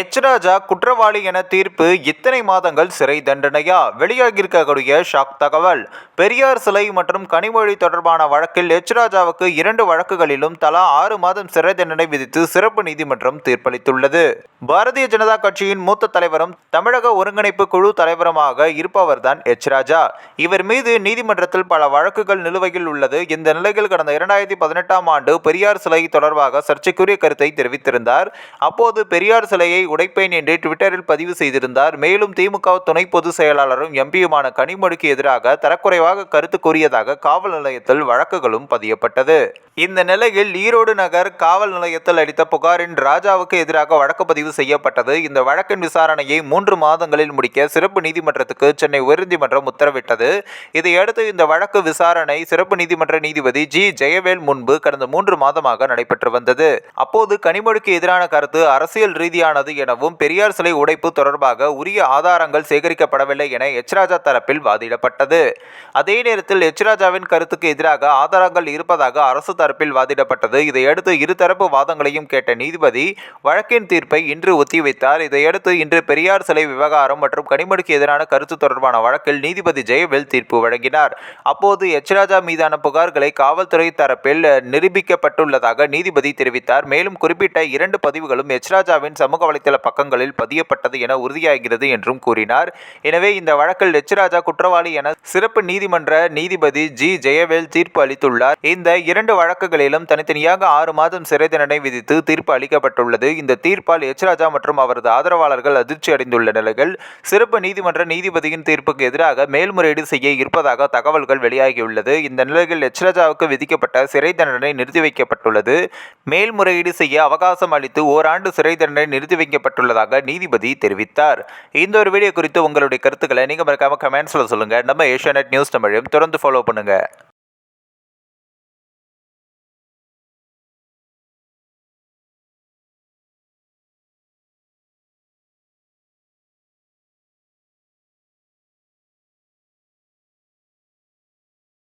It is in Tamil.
எச்ராஜா குற்றவாளி என தீர்ப்பு இத்தனை மாதங்கள் சிறை தண்டனையா? வெளியாகியிருக்கக்கூடிய ஷாக் தகவல். பெரியார் சிலை மற்றும் கனிமொழி தொடர்பான வழக்கில் எச்ராஜாவுக்கு இரண்டு வழக்குகளிலும் தலா ஆறு மாதம் சிறை தண்டனை விதித்து சிறப்பு நீதிமன்றம் தீர்ப்பளித்துள்ளது. பாரதிய ஜனதா கட்சியின் மூத்த தலைவரும் தமிழக ஒருங்கிணைப்பு குழு தலைவருமாக இருப்பவர்தான் எச் ராஜா இவர் மீது நீதிமன்றத்தில் பல வழக்குகள் நிலுவையில் உள்ளது. இந்த நிலையில் கடந்த இரண்டாயிரத்தி பதினெட்டாம் ஆண்டு பெரியார் சிலை தொடர்பாக சர்ச்சைக்குரிய கருத்தை தெரிவித்திருந்தார். அப்போது பெரியார் சிலையை உடைப்பேன் என்று ட்விட்டரில் பதிவு செய்திருந்தார். மேலும் திமுக துணை பொதுச் செயலாளரும் எம்பியுமான கனிமொழிக்கு எதிராக தரக்குறைவாக கருத்து கூறியதாக காவல் நிலையத்தில் வழக்குகளும் பதியப்பட்டது. இந்த நிலையில் ஈரோடு நகர் காவல் நிலையத்தில் அளித்த புகாரின் ராஜாவுக்கு எதிராக வழக்கு பதிவு செய்யப்பட்டது. இந்த வழக்கின் விசாரணையை மூன்று மாதங்களில் முடிக்க சிறப்பு நீதிமன்றத்துக்கு சென்னை உயர்நீதிமன்றம் உத்தரவிட்டது. இதையடுத்து இந்த வழக்கு விசாரணை சிறப்பு நீதிமன்ற நீதிபதி ஜி. ஜெயவேல் முன்பு கடந்த மூன்று மாதமாக நடைபெற்று வந்தது. அப்போது கனிமொழிக்கு எதிரான கருத்து அரசியல் ரீதியானது எனவும் பெரியார் சிலை உடைப்பு தொடர்பாக உரிய ஆதாரங்கள் சேகரிக்கப்படவில்லை என எச்ராஜா தரப்பில் வாதிடப்பட்டது. அதே நேரத்தில் எச்ராஜாவின் கருத்துக்கு எதிராக ஆதாரங்கள் இருப்பதாக அரசு தரப்பில் வாதிடப்பட்டது. இதையடுத்து இருதரப்பு வாதங்களையும் கேட்ட நீதிபதி வழக்கின் தீர்ப்பை இன்று ஒத்திவைத்தார். இதையடுத்து இன்று பெரியார் சிலை விவகாரம் மற்றும் கனிமொழிக்கு எதிரான கருத்து தொடர்பான வழக்கில் நீதிபதி ஜெயவேல் தீர்ப்பு வழங்கினார். அப்போது எச்ராஜா மீதான புகார்களை காவல்துறை தரப்பில் நிரூபிக்கப்பட்டுள்ளதாக நீதிபதி தெரிவித்தார். மேலும் குறிப்பிட்ட இரண்டு பதிவுகளும் எச்ராஜாவின் சமூக வலைத்தள பக்கங்களில் பதியப்பட்டது என உறுதியாகிறது என்றும் கூறினார். எனவே இந்த வழக்கில் எச். குற்றவாளி என சிறப்பு நீதிமன்ற நீதிபதி ஜி. ஜெயவேல் தீர்ப்பு அளித்துள்ளார். இந்த இரண்டு வழக்குகளிலும் தனித்தனியாக ஆறு மாதம் சிறை தண்டனை விதித்து தீர்ப்பு அளிக்கப்பட்டுள்ளது. இந்த தீர்ப்பால் எச்ராஜா மற்றும் அவரது ஆதரவாளர்கள் அதிர்ச்சி அடைந்துள்ள நிலையில் சிறப்பு நீதிமன்ற நீதிபதியின் தீர்ப்புக்கு எதிராக மேல்முறையீடு செய்ய இருப்பதாக தகவல்கள் வெளியாகியுள்ளது. இந்த நிலையில் எச்ராஜாவுக்கு விதிக்கப்பட்ட சிறை தண்டனை நிறுத்தி வைக்கப்பட்டுள்ளது. மேல்முறையீடு செய்ய அவகாசம் அளித்து ஓராண்டு சிறை தண்டனை நிறுத்தி வைக்கப்பட்டுள்ளதாக நீதிபதி தெரிவித்தார். இந்த ஒரு வீடியோ குறித்து உங்களுடைய கருத்துக்களை நீங்கள் மறக்காம கமெண்ட்ஸில் சொல்லுங்கள் நம்ம ஏஷியா நியூஸ் தமிழையும் தொடர்ந்து ஃபாலோ பண்ணுங்கள்